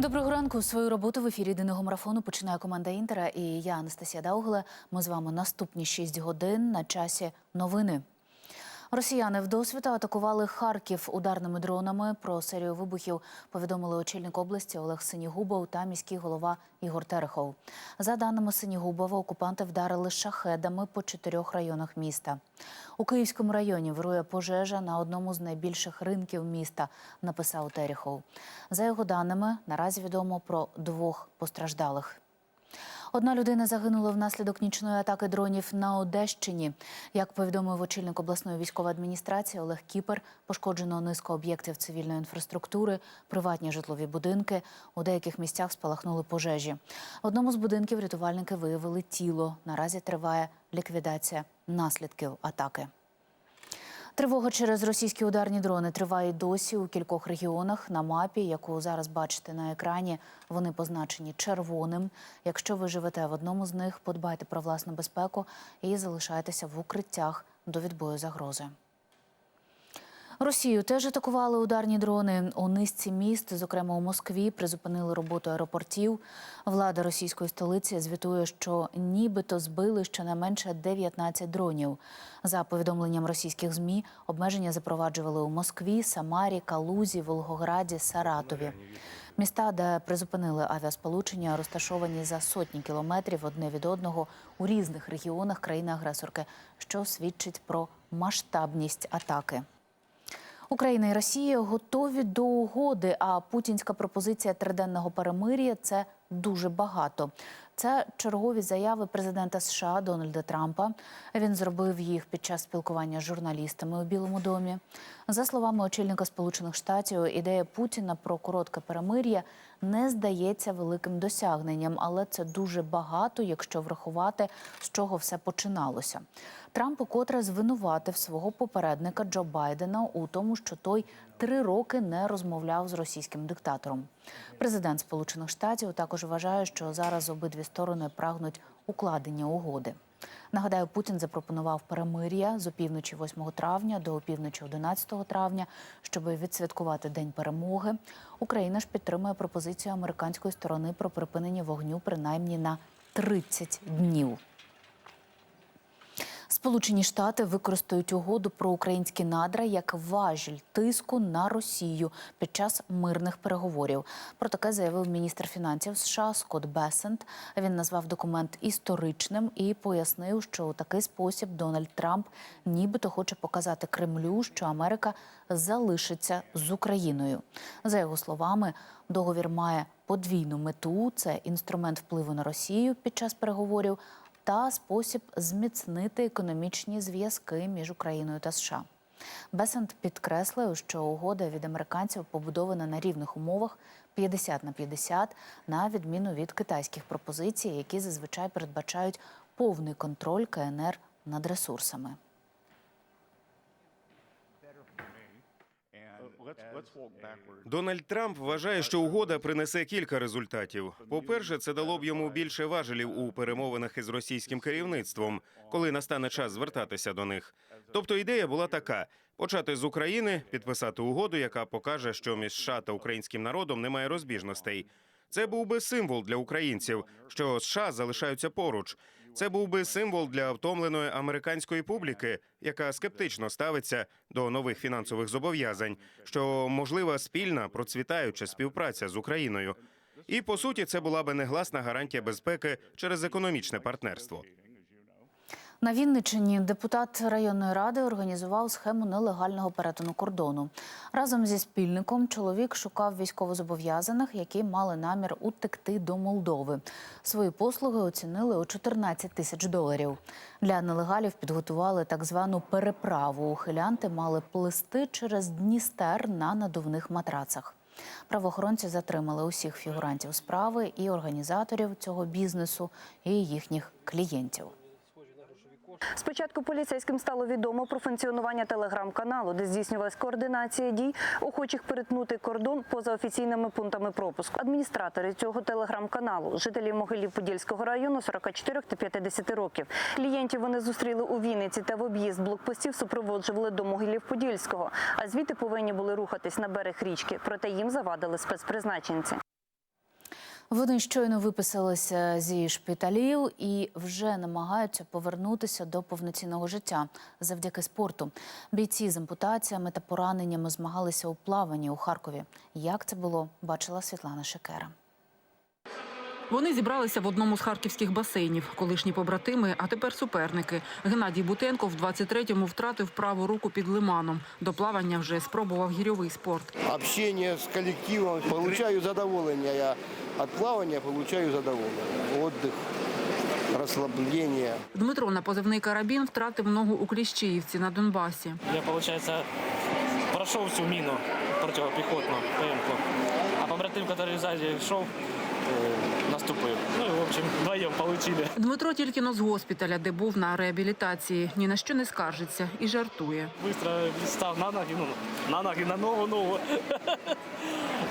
Доброго ранку. Свою роботу в ефірі єдиного марафону починає команда Інтера і я Анастасія Даугла. Ми з вами наступні 6 годин на часі новини. Росіяни вдосвіта атакували Харків ударними дронами. Про серію вибухів повідомили очільник області Олег Синігубов та міський голова Ігор Терехов. За даними Синігубова, окупанти вдарили шахедами по чотирьох районах міста. У Київському районі вирує пожежа на одному з найбільших ринків міста, написав Терехов. За його даними, наразі відомо про двох постраждалих. Одна людина загинула внаслідок нічної атаки дронів на Одещині. Як повідомив очільник обласної військової адміністрації Олег Кіпер, пошкоджено низку об'єктів цивільної інфраструктури, приватні житлові будинки. У деяких місцях спалахнули пожежі. В одному з будинків рятувальники виявили тіло. Наразі триває ліквідація наслідків атаки. Тривога через російські ударні дрони триває досі у кількох регіонах. На мапі, яку зараз бачите на екрані, вони позначені червоним. Якщо ви живете в одному з них, подбайте про власну безпеку і залишайтеся в укриттях до відбою загрози. Росію теж атакували ударні дрони у низці міст, зокрема у Москві, призупинили роботу аеропортів. Влада російської столиці звітує, що нібито збили щонайменше 19 дронів. За повідомленням російських змі, обмеження запроваджували у Москві, Самарі, Калузі, Волгограді, Саратові. Міста, де призупинили авіасполучення, розташовані за сотні кілометрів одне від одного у різних регіонах країни-агресорки, що свідчить про масштабність атаки. Україна і Росія готові до угоди. А путінська пропозиція триденного перемир'я це дуже багато. Це чергові заяви президента США Дональда Трампа. Він зробив їх під час спілкування з журналістами у Білому домі. За словами очільника Сполучених Штатів, ідея Путіна про коротке перемир'я не здається великим досягненням, але це дуже багато, якщо врахувати, з чого все починалося. Трамп укотре звинуватив свого попередника Джо Байдена у тому, що той три роки не розмовляв з російським диктатором. Президент Сполучених Штатів також вважає, що зараз обидві сторони прагнуть укладення угоди. Нагадаю, Путін запропонував перемир'я з опівночі 8 травня до опівночі 11 травня, щоб відсвяткувати День перемоги. Україна ж підтримує пропозицію американської сторони про припинення вогню принаймні на 30 днів. Сполучені Штати використають угоду про українські надра як важіль тиску на Росію під час мирних переговорів. Про таке заявив міністр фінансів США Скотт Бесент. Він назвав документ історичним і пояснив, що у такий спосіб Дональд Трамп нібито хоче показати Кремлю, що Америка залишиться з Україною. За його словами, договір має подвійну мету: це інструмент впливу на Росію під час переговорів та спосіб зміцнити економічні зв'язки між Україною та США. Бесент підкреслив, що угода від американців побудована на рівних умовах 50 на 50, на відміну від китайських пропозицій, які зазвичай передбачають повний контроль КНР над ресурсами. Дональд Трамп вважає, що угода принесе кілька результатів. По-перше, це дало б йому більше важелів у перемовинах із російським керівництвом, коли настане час звертатися до них. Тобто ідея була така: почати з України, підписати угоду, яка покаже, що між США та українським народом немає розбіжностей. Це був би символ для українців, що США залишаються поруч. Це був би символ для втомленої американської публіки, яка скептично ставиться до нових фінансових зобов'язань, що можлива спільна процвітаюча співпраця з Україною. І по суті, це була би негласна гарантія безпеки через економічне партнерство. На Вінниччині депутат районної ради організував схему нелегального перетину кордону. Разом зі спільником чоловік шукав військовозобов'язаних, які мали намір утекти до Молдови. Свої послуги оцінили у 14 тисяч доларів. Для нелегалів підготували так звану переправу. Ухилянти мали плисти через Дністер на надувних матрацах. Правоохоронці затримали усіх фігурантів справи і організаторів цього бізнесу, і їхніх клієнтів. Спочатку поліцейським стало відомо про функціонування телеграм-каналу, де здійснювалась координація дій, охочих перетнути кордон поза офіційними пунктами пропуску. Адміністратори цього телеграм-каналу, жителі Могилів-Подільського району 44 та 50 років. Клієнтів вони зустріли у Вінниці та в об'їзд блокпостів супроводжували до Могилів-Подільського, а звідти повинні були рухатись на берег річки, проте їм завадили спецпризначенці. Вони щойно виписалися зі шпиталів і вже намагаються повернутися до повноцінного життя завдяки спорту. Бійці з ампутаціями та пораненнями змагалися у плаванні у Харкові. Як це було, бачила Світлана Шекера. Вони зібралися в одному з харківських басейнів. Колишні побратими, а тепер суперники. Геннадій Бутенко в 23-му втратив праву руку під лиманом. До плавання вже спробував гірьовий спорт. общение с коллективом. Получаю задоволение я от плавания, получаю задоволение. Отдых, расслабление. Дмитро на позивний карабін втратив ногу у Кліщіївці на Донбасі. Я, виходить, пройшов всю міну протипіхотну, ПМ-ку. А побратим, який ззаді шел, получили. Дмитро тільки но з госпіталя, де був на реабілітації. Ні на що не скаржиться і жартує. Быстро став на ноги, ну, на ноги, на нову ногу.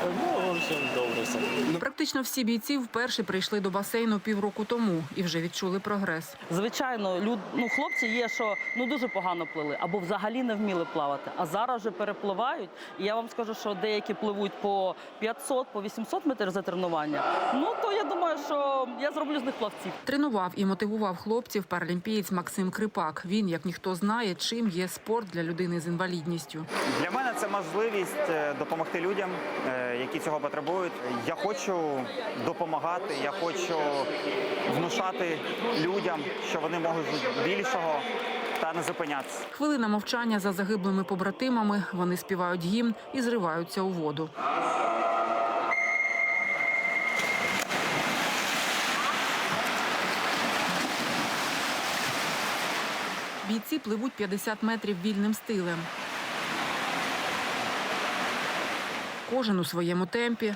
Ну, в общем, добре все. Практично всі бійці вперше прийшли до басейну півроку тому і вже відчули прогрес. Звичайно, люд... ну, хлопці є, що ну дуже погано плили або взагалі не вміли плавати. А зараз вже перепливають. І я вам скажу, що деякі пливуть по 500, по 800 метрів за тренування. Ну то я думаю, що я зроблю з них плавців. Тренував і мотивував хлопців паралімпієць Максим Крипак. Він, як ніхто знає, чим є спорт для людини з інвалідністю. Для мене це можливість е, допомогти людям, е, які цього потребують. Я хочу допомагати, я хочу внушати людям, що вони можуть більшого та не зупинятися. Хвилина мовчання за загиблими побратимами. Вони співають гімн і зриваються у воду. Бійці пливуть 50 метрів вільним стилем. Кожен у своєму темпі.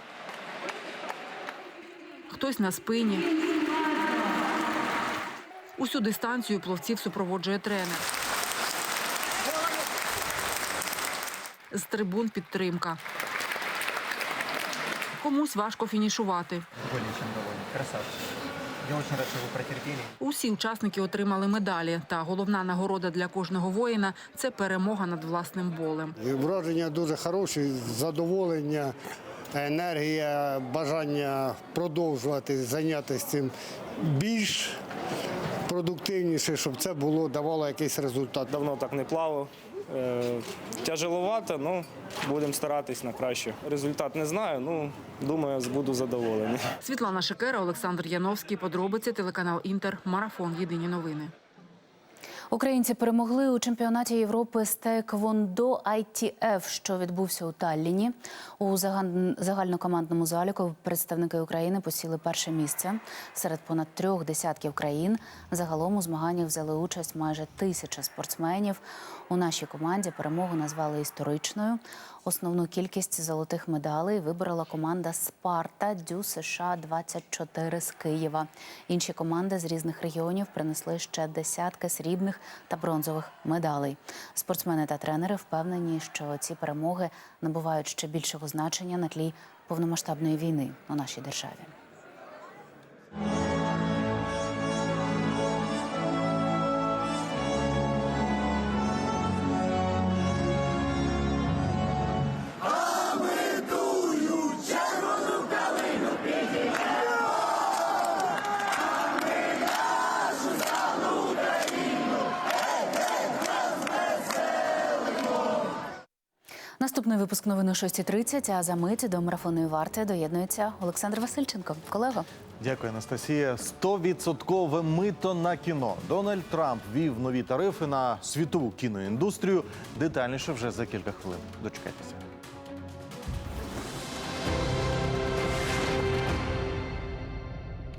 Хтось на спині. Усю дистанцію пловців супроводжує тренер. З трибун підтримка. Комусь важко фінішувати. Красавчик. Я очень рад, что вы протерпели. Усі учасники отримали медалі. Та головна нагорода для кожного воїна це перемога над власним болем. Враження дуже хороші, задоволення, енергія, бажання продовжувати зайнятися цим більш продуктивніше, щоб це було давало якийсь результат. Давно так не плавав. Е, тяжеловато, ну будемо старатись на краще. Результат не знаю, ну думаю, буду задоволений. Світлана Шикера, Олександр Яновський. Подробиці телеканал Інтер. Марафон. Єдині новини. Українці перемогли у чемпіонаті Європи з Теквондо ITF, що відбувся у Талліні. У загальнокомандному заліку представники України посіли перше місце серед понад трьох десятків країн. Загалом у змаганнях взяли участь майже тисяча спортсменів. У нашій команді перемогу назвали історичною. Основну кількість золотих медалей виборола команда Спарта Дю США 24 з Києва. Інші команди з різних регіонів принесли ще десятки срібних та бронзових медалей. Спортсмени та тренери впевнені, що ці перемоги набувають ще більшого значення на тлі повномасштабної війни у нашій державі. Випуск новин о 6.30, а за мить до марафонної варти доєднується Олександр Васильченко. Колего. Дякую, Анастасія. 100% мито на кіно. Дональд Трамп вів нові тарифи на світову кіноіндустрію. Детальніше вже за кілька хвилин. Дочекайтеся.